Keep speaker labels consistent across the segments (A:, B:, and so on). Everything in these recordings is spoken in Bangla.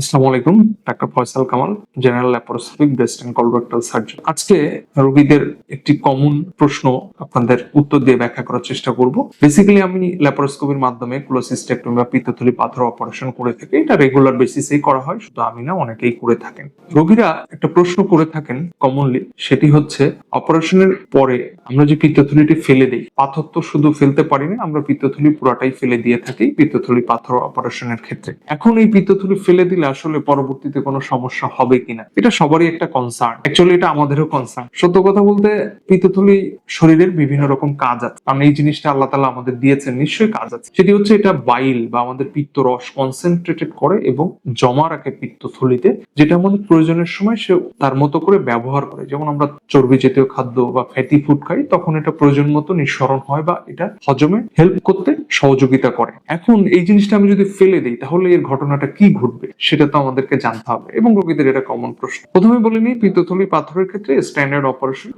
A: আসসালামু doctor Faisal Kamal general laparoscopic breast colorectal surgeon আজকে রোগীদের একটি কমন প্রশ্ন আপনাদের উত্তর দিয়ে ব্যাখ্যা করার চেষ্টা করব। বেসিক্যালি আমি ল্যাপারোস্কোপির মাধ্যমে বা পিত্তথলি পাথর অপারেশন করে থাকি। এটা রেগুলার বেসিসেই করা হয়, শুধু আমি না, অনেকেই করে থাকেন। রোগীরা একটা প্রশ্ন করে থাকেন কমনলি সেটি হচ্ছে অপারেশনের পরে আমরা যে পিত্তথলিটি ফেলে দিই, পাথর তো শুধু ফেলতে পারি না, আমরা পিত্তথলি পুরাটাই ফেলে দিয়ে থাকি, পিত্তথলি পাথর অপারেশনের ক্ষেত্রে। এখন এই পিত্তথলি ফেলে দিলে আসলে পরবর্তীতে কোনো সমস্যা হবে কিনা। এটা সবারই একটা কনসার্ন অ্যাকচুয়ালি এটা আমাদেরও কনসার্ন সত্য কথা বলতে পিত্তথলি শরীরের বিভিন্ন রকম কাজ আছে। কারণ এই জিনিসটা আল্লাহ তালা আমাদের দিয়েছেন, নিশ্চয়ই কাজ আছে। সেটি হচ্ছে এটা বাইল বা আমাদের পিত্ত রস কনসেন্ট্রেটেড করে এবং জমা রাখে পিত্তথলিতে, যেটা আমাদের প্রয়োজনের সময় সে তার মতো করে ব্যবহার করে। যেমন আমরা চর্বি জাতীয় খাদ্য বা ফ্যাটি ফুড খাই, তখন এটা প্রয়োজন মতো নিঃসরণ হয় বা এটা হজমে হেল্প করতে সহযোগিতা করে। এখন এই জিনিসটা আমি যদি ফেলে দিই, তাহলে এর ঘটনাটা কি ঘটবে, সেটা তো আমাদেরকে জানতে হবে এবং রোগীদের এটা কমন প্রশ্ন। প্রথমে বলে নিই, পিত্তথলি পাথরের ক্ষেত্রে স্ট্যান্ডার্ড অপারেশন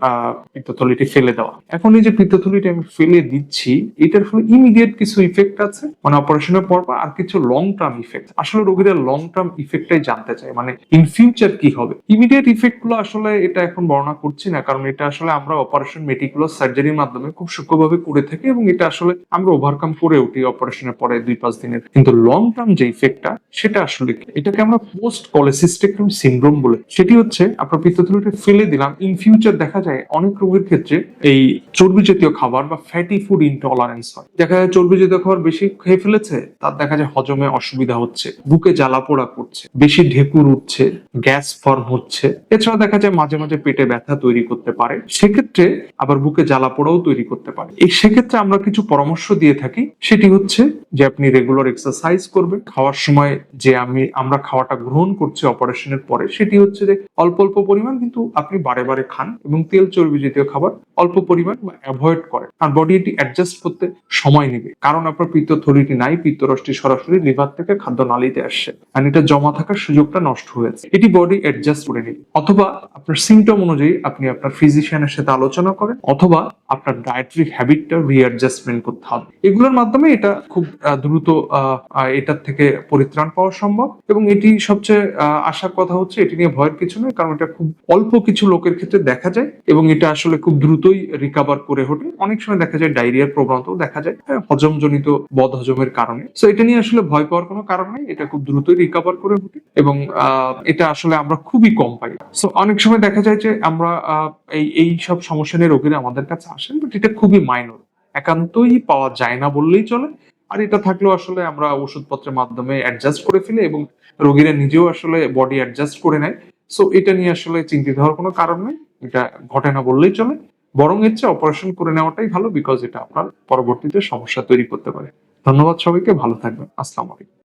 A: পিত্তথলিটি ফেলে দেওয়া। এখন এই যে পিত্তথলিটি আমি ফেলে দিচ্ছি, এটার ফলে ইমিডিয়েট কিছু ইফেক্ট আছে মানে অপারেশনের পর পর আর কিছু লং টার্ম ইফেক্ট আসলে রোগীরা লং টার্ম ইফেক্টটাই জানতে চায় মানে ইন ফিউচার কি হবে। ইমিডিয়েট ইফেক্টগুলো আসলে এটা এখন বর্ণনা করছি না, কারণ এটা আসলে আমরা অপারেশন মেটিকুলার সার্জারির মাধ্যমে খুব সূক্ষ্মভাবে করে থাকি এবং এটা আসলে আমরা ওভারকাম করে উঠি অপারেশনের পরে দুই পাঁচ দিনের। কিন্তু লং টার্ম যে ইফেক্টটা সেটা আসলে এটাকে আমরা পোস্ট কলেসিস্টেক্টমি সিনড্রোম বলে। সেটি হচ্ছে, আপনার পিত্তথলিটা ফেলে দিলাম ইন ফিউচার দেখা যায় অনেক রোগীর ক্ষেত্রে এই চর্বি জাতীয় খাবার বা ফ্যাটি ফুড ইনটলারেন্স হয়। দেখা যায় চর্বি জাতীয় খাবার বেশি খেয়ে ফেলেছে, তার দেখা যায় হজমে অসুবিধা হচ্ছে, বুকে জ্বালা পোড়া করছে, বেশি ঢেকুর উঠছে, গ্যাস ফর্ম হচ্ছে। এছাড়া দেখা যায় মাঝে মাঝে পেটে ব্যথা তৈরি করতে পারে। সেক্ষেত্রে আবার বুকে জ্বালা পোড়াও তৈরি করতে পারে। এই সেক্ষেত্রে আমরা কিছু পরামর্শ দিয়ে থাকি সেটি হচ্ছে যে আপনি রেগুলার এক্সারসাইজ করবেন। খাওয়ার সময় যে আমি, আমরা খাওয়াটা গ্রহণ করছি অপারেশনের পরে, সেটি হচ্ছে যে অল্প অল্প পরিমাণ কিন্তু আপনি বারে বারে খান এবং তেল চর্বি জাতীয় খাবার অল্প পরিমাণ বা অ্যাভয়েড করেন। আর বডি এটি অ্যাডজাস্ট করতে সময় নেবে। কারণ আপনার পিত্ত থলিটি নাই পিত্তরসটি সরাসরি লিভার থেকে খাদ্য নালীতে আসছে। আর এটা জমা থাকার সুযোগটা নষ্ট হয়েছে। এটি বডি অ্যাডজাস্ট করে নেবে অথবা আপনার সিমটম অনুযায়ী আপনি আপনার ফিজিশিয়ানের সাথে আলোচনা করেন। অথবা আপনার ডায়েটারি হ্যাবিটটা রিঅ্যাডজাস্টমেন্ট করতে হবে। এগুলোর মাধ্যমে এটা খুব দ্রুত এটার থেকে পরিত্রাণ পাওয়া সম্ভব। এবং এটি সবচেয়ে আশার কথা হচ্ছে এটি নিয়ে ভয়ের কিছু নয় কারণ এটা খুব অল্প কিছু লোকের ক্ষেত্রে দেখা যায় এবং এটা আসলে খুব দ্রুতই রিকাভার করে ওঠে। অনেক সময় দেখা যায় ডায়রিয়ার প্রবণতাও দেখা যায় হ্যাঁ, হজমজনিত বদ হজমের কারণে। তো এটা নিয়ে আসলে ভয় পাওয়ার কোনো কারণ নেই এটা খুব দ্রুতই রিকাভার করে ওঠে এবং এটা আসলে আমরা খুবই কম পাই। সো অনেক সময় দেখা যায় যে আমরা এই এই সব সমস্যা নিয়ে রোগীরা আমাদের কাছে আসেন বাট এটা খুবই মাইনর একান্তই পাওয়া যায় না বললেই চলে। আর এটা থাকলেও আসলে আমরা ওষুধপত্রের মাধ্যমে অ্যাডজাস্ট করে ফেলি এবং রোগীরা নিজেও আসলে বডি অ্যাডজাস্ট করে নেয়। সো এটা নিয়ে আসলে চিন্তিত হওয়ার কোনো কারণ নেই। এটা ঘটে না বললেই চলে। বরং হচ্ছে অপারেশন করে নেওয়াটাই ভালো বিকজ এটা আপনার পরবর্তীতে সমস্যা তৈরি করতে পারে। ধন্যবাদ সবাইকে, ভালো থাকবেন। আসসালামু আলাইকুম।